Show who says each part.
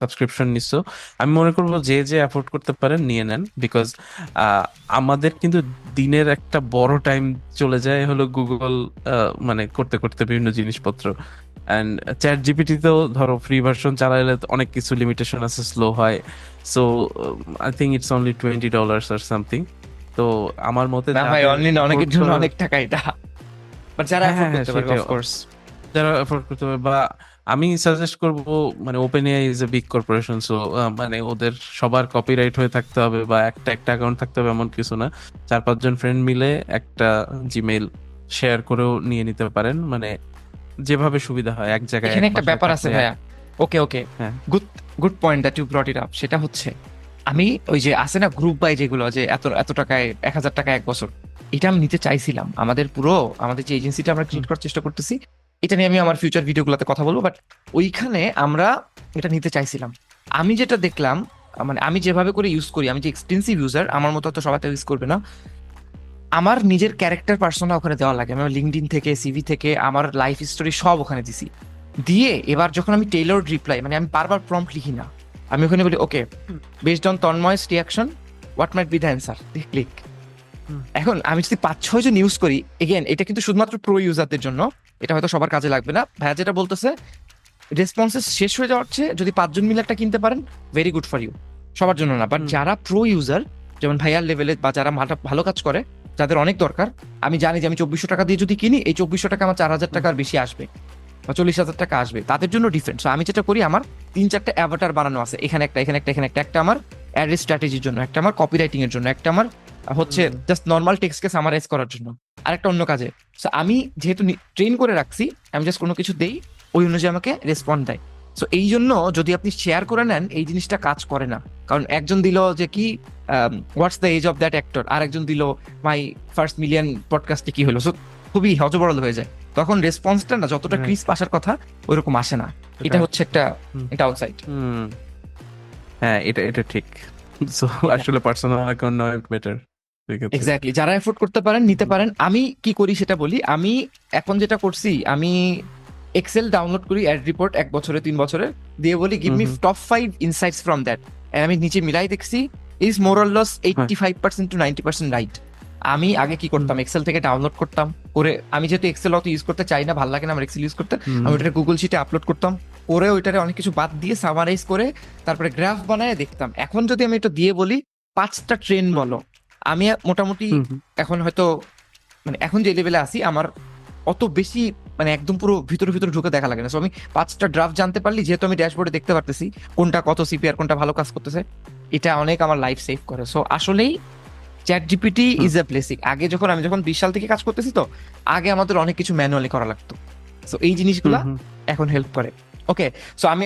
Speaker 1: Subscription নিচ্ছ আমি মনে করব যে যে অ্যাফোর্ড করতে পারেন নিয়ে নেন বিকজ আমাদের কিন্তু দিনের একটা বড় টাইম চলে যায় হলো গুগল মানে করতে করতে বিভিন্ন জিনিসপত্র। অ্যান্ড চ্যাট জিপিটিতেও ধরো ফ্রি ভার্সন চালাইলে অনেক কিছু লিমিটেশন আছে স্লো হয়। So I think it's only twenty dollars or something তো আমার মতে
Speaker 2: না ভাই অনলি অনেকের জন্য অনেক টাকা এটা। বাট যারা
Speaker 1: হ্যাঁ,
Speaker 2: অ্যাফোর্ড
Speaker 1: হ্যাঁ,
Speaker 2: করতে পারবে অফ কোর্স
Speaker 1: যারা অ্যাফোর্ড করতে পারবে বা আমি সাজেস্ট করব মানে OpenAI is a big corporation so মানে ওদের সবার কপিরাইট হয়ে থাকতে হবে বা একটা একটা অ্যাকাউন্ট থাকতে হবে এমন কিছু না। চার পাঁচজন ফ্রেন্ড মিলে একটা জিমেইল শেয়ার করেও নিয়ে নিতে পারেন। মানে যেভাবে সুবিধা হয় এক জায়গায়
Speaker 2: এখানে একটা ব্যাপার আছে ভাইয়া। Okay okay. Good good point that you brought it up সেটা হচ্ছে আমি ওই যে আছে না গ্রুপ বাই যেগুলো যে এত এত টাকায় এক হাজার টাকা এক বছর এটা আমি নিতে চাইছিলাম। আমাদের পুরো আমাদের যে এজেন্সিটা আমরা ক্রিয়েট করার চেষ্টা করতেছি এটা নিয়ে আমি আমার ফিউচার ভিডিওগুলোতে কথা বলব বাট ওইখানে আমরা এটা নিতে চাইছিলাম। আমি যেটা দেখলাম মানে আমি যেভাবে করে ইউজ করি আমি যে এক্সটেন্সিভ ইউজার আমার মতো তো সবাই তো ইউজ করবে না। আমার নিজের ক্যারেক্টার পার্সোনা ওখানে দেওয়া লাগে। আমি লিঙ্কডিন থেকে সিভি থেকে আমার লাইফ হিস্টোরি সব ওখানে দিছি। দিয়ে এবার যখন আমি টেইলর রিপ্লাই মানে আমি বারবার প্রম্পট লিখি না। আমি ওখানে বলি okay based on Tanmoy's reaction what might be the answer click এখন আমি যদি পাঁচ ছয় জন ইউজ করি এগেন এটা কিন্তু শুধুমাত্র প্রো ইউজারদের জন্য। এটা হয়তো সবার কাজে লাগবে না। ভাইয়া যেটা বলতেছে রেসপন্সেস শেষ হয়ে যাওয়ার চেয়ে যদি পাঁচজন মিলে একটা কিনতে পারেন ভেরি গুড ফর ইউ সবার জন্য না বাট যারা প্রো ইউজার যেমন ভাইয়ার লেভেলে বা যারা ভালো কাজ করে যাদের অনেক দরকার আমি জানি যে আমি চব্বিশশো টাকা দিয়ে যদি কিনি এই চব্বিশশো টাকা আমার চার হাজার টাকার বেশি আসবে বা চল্লিশ হাজার টাকা আসবে। তাদের জন্য ডিফারেন্ট আমি যেটা করি আমার তিন চারটে অ্যাভাটার বানানো আছে। এখানে একটা এখানে একটা এখানে একটা একটা আমার অ্যাড স্ট্র্যাটেজির জন্য একটা আমার কপিরাইটিং এর জন্য একটা আমার হচ্ছে জাস্ট নর্মাল টেক্সটকে সামারাইজ করার জন্য। আর একটা অন্য কাজে। সো আমি যেহেতু ট্রেন করে রাখছি আমি জাস্ট কোনো কিছু দেই ওই অনুযায়ী আমাকে রেসপন্ড দেয়। সো এই জন্য যদি আপনি শেয়ার করে নেন এই জিনিসটা কাজ করে না। কারণ একজন দিল যে কি what's the age of that actor আর একজন দিল মাই ফার্স্ট মিলিয়ন পডকাস্টে কি হলো? সো খুবই হজবরল হয়ে যায়। তখন রেসপন্সটা না যতটা. ক্রিস্প আসার কথা ওইরকম আসে না। এটা হচ্ছে একটা এটা আউটসাইড।
Speaker 1: হ্যাঁ এটা এটা ঠিক। সো আসলে পার্সোনাল অ্যাকাউন্ট নয় বেটার
Speaker 2: এক্স্যাক্টলি যারা এফোর্ড করতে পারেন নিতে পারেন আমি কি করি সেটা বলি। আমি এখন যেটা করছি আমি এক্সেল ডাউনলোড করি অ্যাড রিপোর্ট এক বছরে তিন বছরে দিয়ে বলি give me. Top five insights from that আমি নিচে মিলাই দেখছি is more or less eighty five percent to ninety percent right আমি আগে কি করতাম? এক্সেল থেকে ডাউনলোড করতাম করে আমি যেহেতু এক্সেল অত ইউজ করতে চাই না ভালো লাগে না আমার এক্সেল ইউজ করতে আমি ওটা গুগল শিটে আপলোড করতাম করে ওইটারে অনেক কিছু বাদ দিয়ে সামারাইজ করে তারপরে গ্রাফ বানায় দেখতাম। এখন যদি আমি এটা দিয়ে বলি পাঁচটা ট্রেন বলো। আমি মোটামুটি। এখন হয়তো মানে এখন যে লেভেলে আছি আমার অত বেশি মানে একদম পুরো ভিতরে ভিতরে ঢুকে দেখা লাগে না। সো আমি পাঁচটা ড্রাফট জানতে পারলি যেহেতু আমি ড্যাশবোর্ডে দেখতে পারতেছি কোনটা কত সিপিআর কোনটা ভালো কাজ করতেছে এটা অনেক আমার লাইফ সেভ করে। সো আসলেই ChatGPT is a blessing আগে যখন আমি যখন বিশ সাল থেকে কাজ করতেছি তো আগে আমাদের অনেক কিছু ম্যানুয়ালি করা লাগতো। সো এই জিনিসগুলা। এখন হেল্প করে। ওকে সো আমি